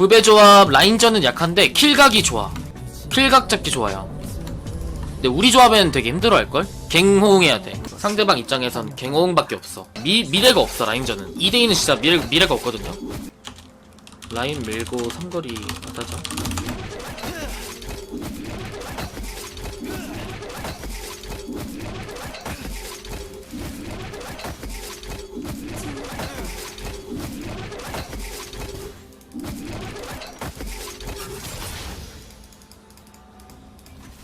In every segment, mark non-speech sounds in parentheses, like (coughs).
부배 조합 라인전은 약한데 킬각이 좋아. 킬각 잡기 좋아요. 근데 우리 조합에는 되게 힘들어할걸? 갱호응해야 돼. 상대방 입장에선 갱호응밖에 없어. 미, 미래가 없어 라인전은. 2대2는 진짜 미래, 미래가 없거든요. 라인 밀고 삼거리 받아자.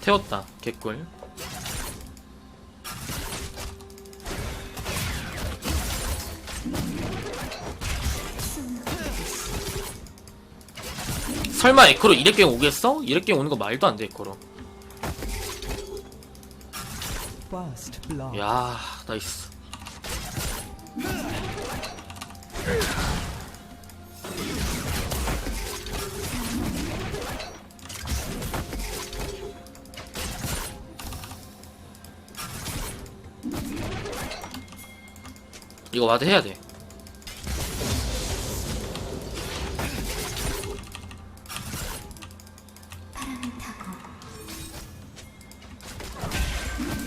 태웠다 개꿀 설마 에코로 이렉갱 오겠어? 이렉갱 오는 거 말도 안 돼 에코로. 야 나이스 이거 와드 해야 돼.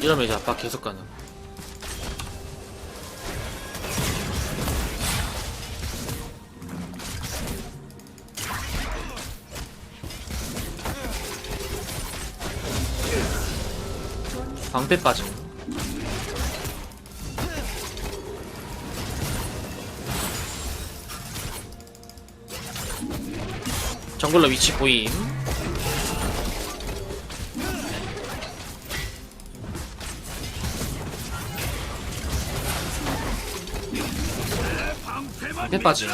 이러면 이제 아빠 계속 가는. 방패 빠짐 정글러 위치 보임. 빠짐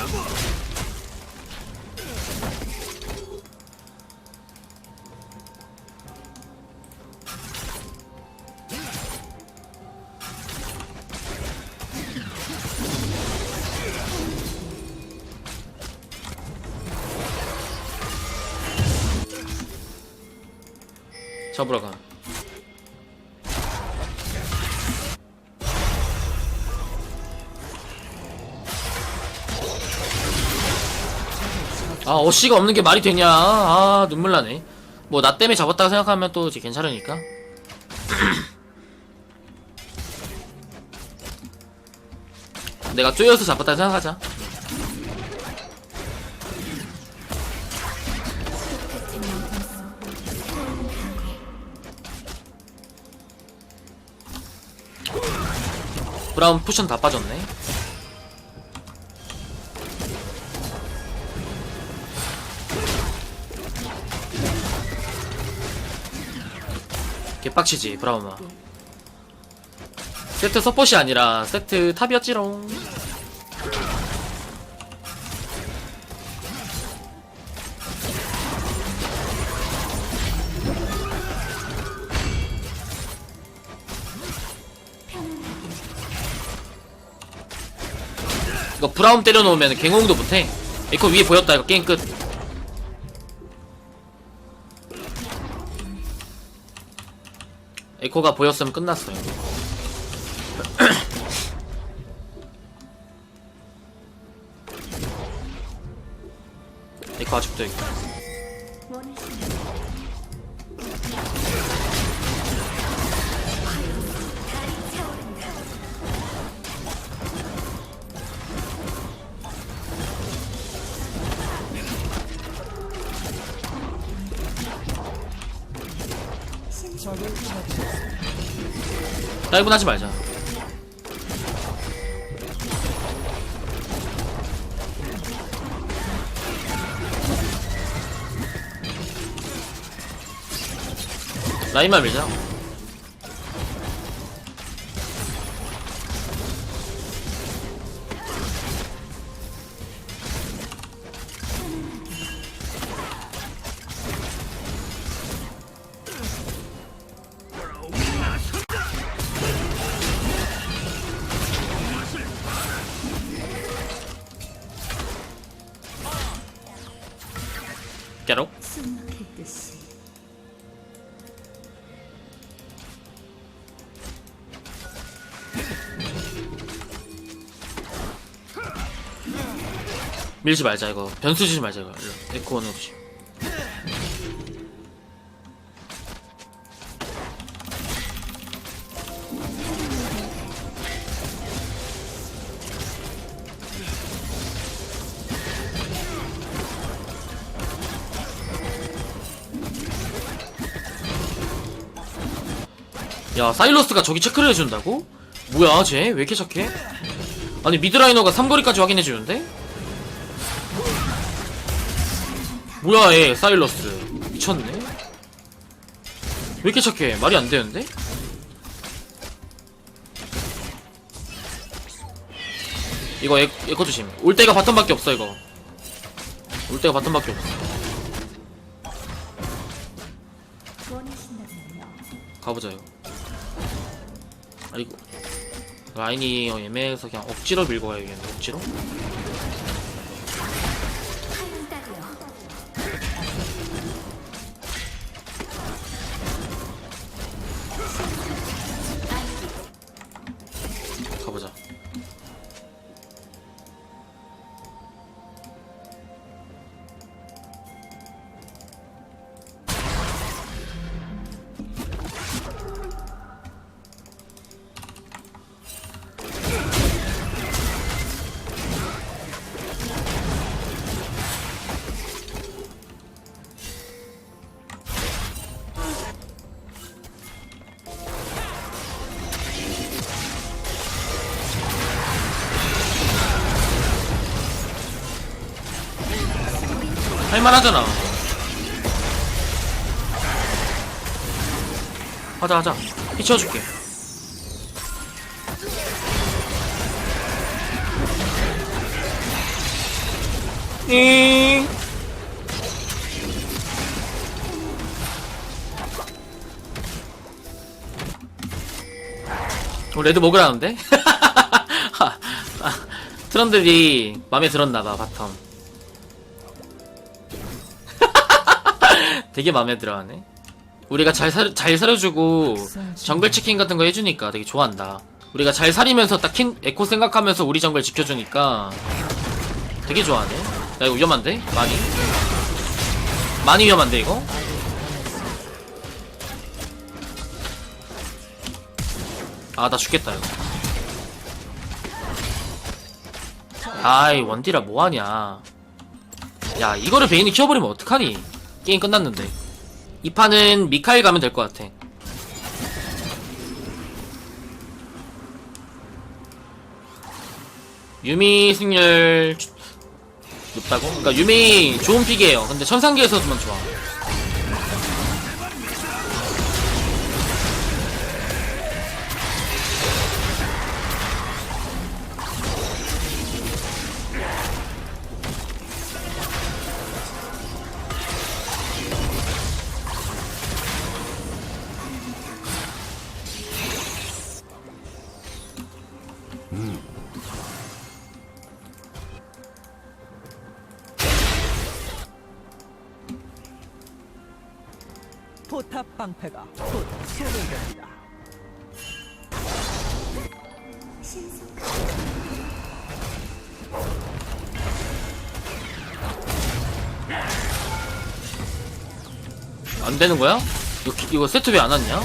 아, 어씨가 없는 게 말이 되냐. 아, 눈물 나네. 뭐, 나 때문에 잡았다고 생각하면 또 이제 괜찮으니까. (clears throat) 내가 쪼여서 잡았다고 생각하자. 브라운 쿠션 다 빠졌네. 개빡치지 브라운아. 세트 서폿이 아니라 세트 탑이었지롱. 이거 브라운 때려놓으면 갱홍도 못해. 에코 위에 보였다 이거 게임 끝. 에코가 보였으면 끝났어요. (coughs) 에코 아직도 여기. 하지 말자. 라인만 밀자. 밀지 말자 이거 변수 주지 말자 이거 일로 에코 원으로 주지 야 사일러스가 저기 체크를 해준다고? 뭐야 쟤 왜 이렇게 착해? 아니 미드라이너가 삼거리까지 확인해주는데? 뭐야 얘 사일러스. 미쳤네. 왜 이렇게 착해? 말이 안 되는데? 이거 에, 에코 조심. 올 때가 바텀밖에 없어 이거. 올 때가 바텀밖에 없어. 가보자 이거. 아 이거 라인이 애매해서 그냥 억지로 밀고 가야겠네 억지로 할만하잖아. 하자 하자. 피쳐줄게. 잉 어, 레드 먹으라는데? (laughs) 아, 트런들이 맘에 들었나봐 바텀 되게 마음에 들어하네. 우리가 잘, 사, 잘 사려주고 정글 치킨 같은 거 해주니까 되게 좋아한다. 우리가 잘 살이면서 딱 킨, 에코 생각하면서 우리 정글 지켜주니까 되게 좋아하네. 야, 이거 위험한데? 많이? 많이 위험한데, 이거? 아, 나 죽겠다, 이거. 아이, 원디라 뭐하냐. 야, 이거를 베인이 키워버리면 어떡하니? 게임 끝났는데. 이 판은 미카엘 가면 될 것 같아. 유미 승률 높다고? 그러니까 유미 좋은 픽이에요. 근데 천상계에서만 좋아. 방패가 곧 소멸됩니다. 안 되는 거야? 이거, 기- 이거 세트 왜 안 왔냐?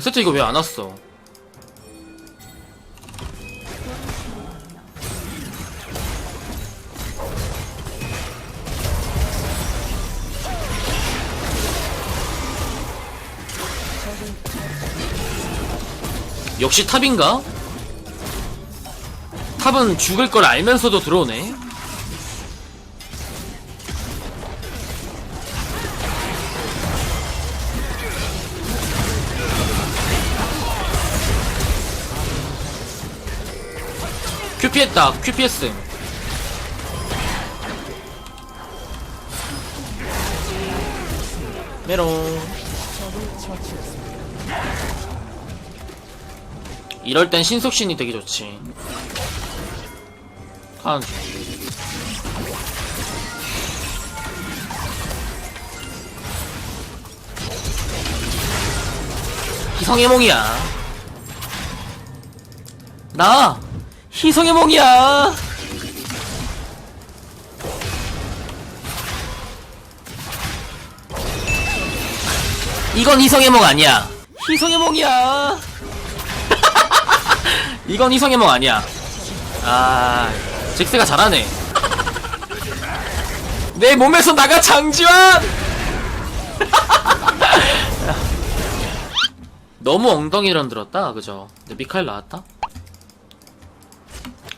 세트 이거 왜 안 왔어? 역시 탑인가? 탑은 죽을 걸 알면서도 들어오네. 큐 피했다. 큐 피했음. 메롱. 이럴 땐 신속신이 되게 좋지 한 희성해몽이야 나 희성의 몽이야! 이건 희성의 몽 아니야 희성의 몽이야! 이건 희성의 몽 아니야. 아, 잭스가 잘하네. 내 몸에서 나가 장지환! (laughs) 너무 엉덩이를 들었다, 그죠? 근데 미카엘 나왔다?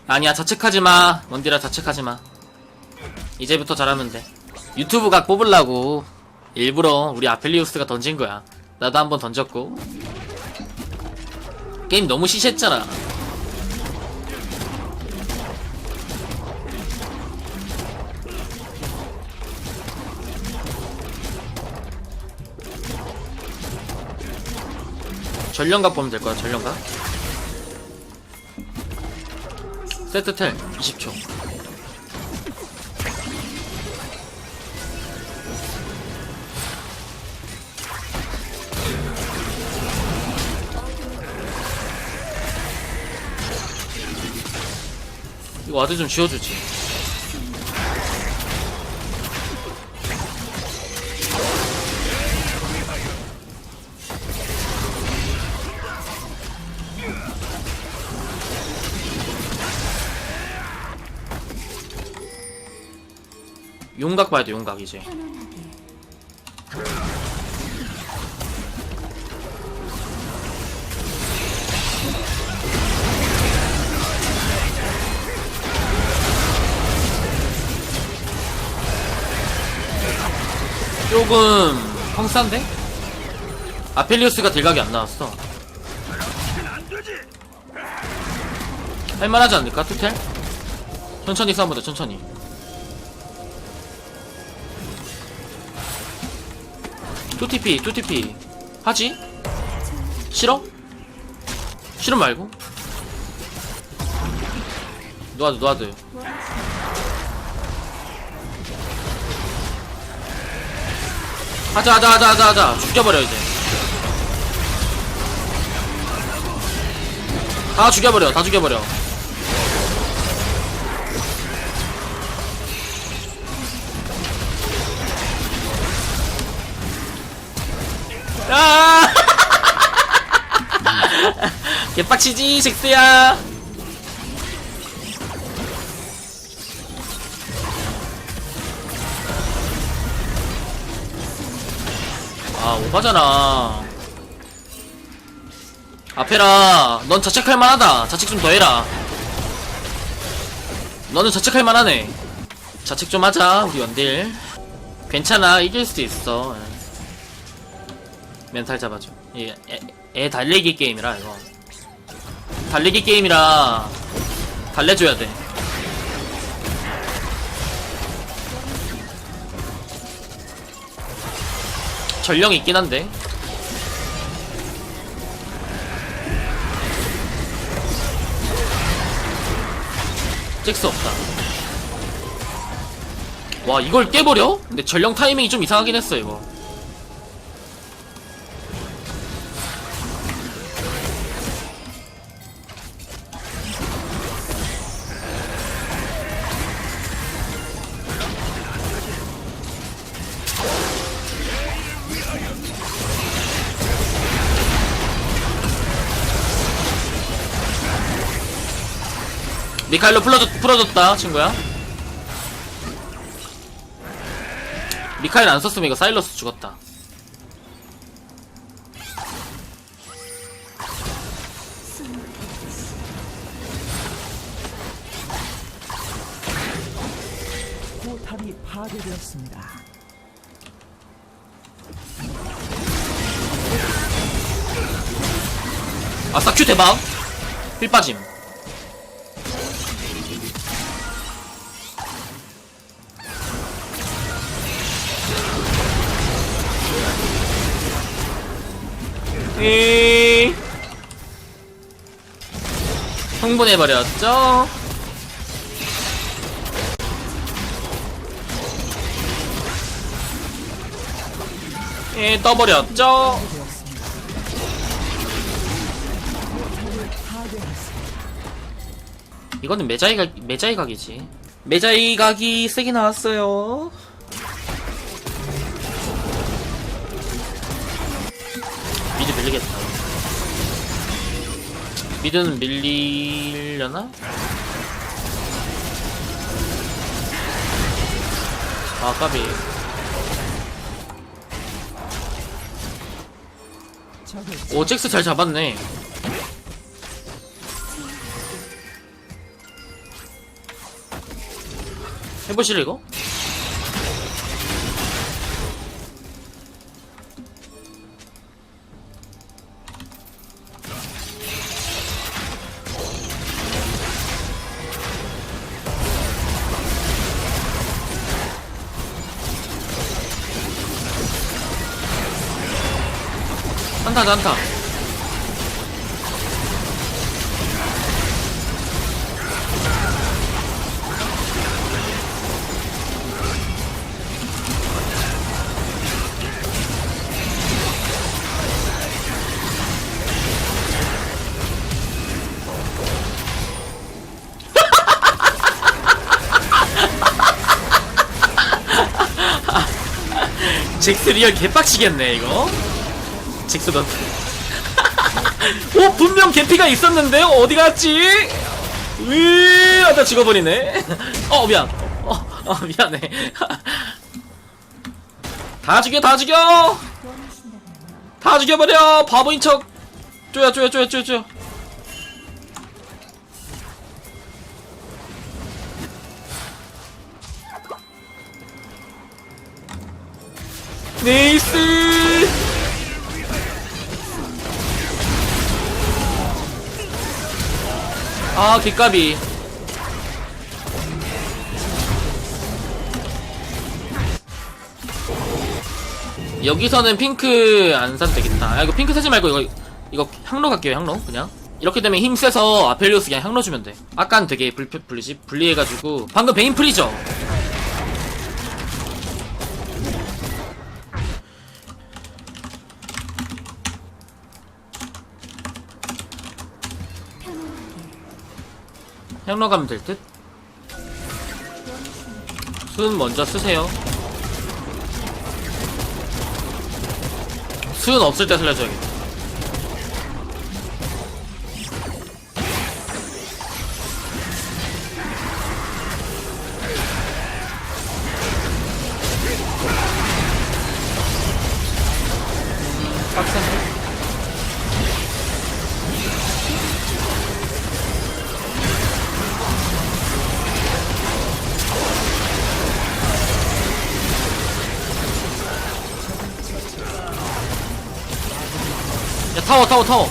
아니야, 자책하지 마. 원디라 자책하지 마. 이제부터 잘하면 돼. 유튜브 각 뽑으려고 일부러 우리 아펠리우스가 던진 거야. 나도 한번 던졌고. 게임 너무 시시했잖아. 전령각 보면 될 거야, 전령각. 세트 텔 20초. 이거 와드 좀 지워주지. 용각 봐야 돼, 용각 이제. 조금 펑싼데? 아펠리우스가 딜각이 안 나왔어. 할만하지 않을까, 투텔? 천천히 싸움보다 천천히. 투티피, 투티피. 하지? 싫어? 싫음 말고? 노아드, 노아드. 하자, 하자, 하자, 하자, 하자. 죽여버려, 이제. 다 죽여버려, 다 죽여버려. 아! (laughs) 개빡치지, 잭스야. 아, 오바잖아. 아페라, 넌 자책할 만하다. 자책 좀 더 해라. 너는 자책할 만하네. 자책 좀 하자, 우리 원딜. 괜찮아, 이길 수도 있어. 예. 멘탈 잡아줘. 이 애, 애 달리기 게임이라 이거. 달리기 게임이라 달래줘야 돼. 전령이 있긴 한데. 잭스 없다. 와 이걸 깨버려? 근데 전령 타이밍이 좀 이상하긴 했어 이거. 미카일로 풀어줬, 풀어줬다, 친구야. 미카일 안 썼으면 이거 사일러스 죽었다. 포탑이 파괴되었습니다. 아싸, 큐 대박! 필 빠짐. 이 흥분해버렸죠? 예, 떠버렸죠? 이거는 매자이 각, 매자이 각이지. 매자이 각이 세게 나왔어요. 밀리겠다. 미드는 밀리려나? 아, 까비. 오, 잭스 잘 잡았네. 해보실래, 이거? 한타, 한타. 잭스 리얼 개빡치겠네 이거 넌 오, 분명 개피가 있었는데 어디 갔지? 으아나 죽어버리네. 어 미안. 어, 어 미안해. 다 죽여 다 죽여! 다 죽여버려! 바보인 척! 쪼여 쪼여 쪼여 쪼여 쪼여. 네이스 아 개까비. 여기서는 핑크 안 사도 되겠다. 아 이거 핑크 사지 말고 이거 이거 향로 갈게요 향로. 그냥. 이렇게 되면 힘 세서 아펠리오스 그냥 향로 주면 돼. 아까는 되게 불, 불리지 불리해가지고. 방금 베인 프리죠 향로 가면 될 듯? 순 먼저 쓰세요. 순 없을 때 살려줘야겠다. 타워 타워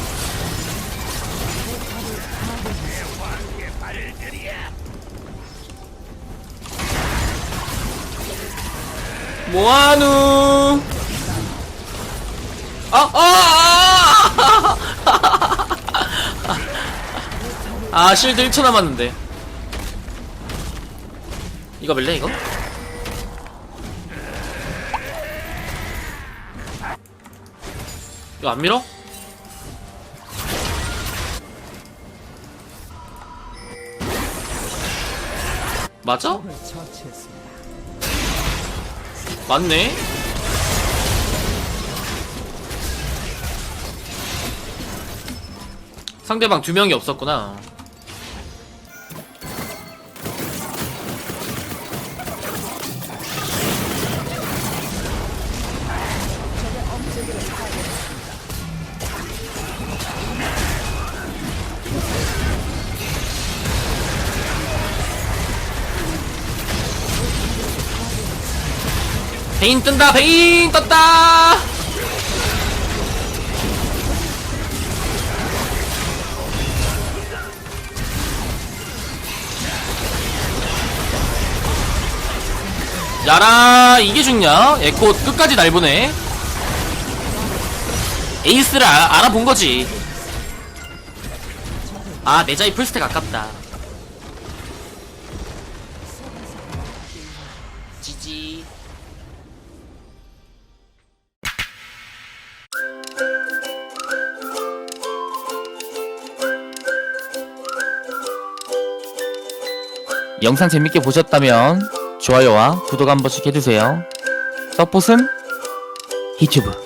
뭐하누 아, 아, 아, (laughs) 아, 실드 1초 남았는데. 이거 밀래, 이거? 이거 안 밀어? 맞아? 맞네. 상대방 두 명이 없었구나. 베인 뜬다 베인 떴다. 야라 이게 죽냐? 에코 끝까지 날 보네. 에이스를 아, 알아본 거지. 아 내자이 풀스택 아깝다. 지지 영상 재밌게 보셨다면 좋아요와 구독 한 번씩 해주세요. 서폿은 유튜브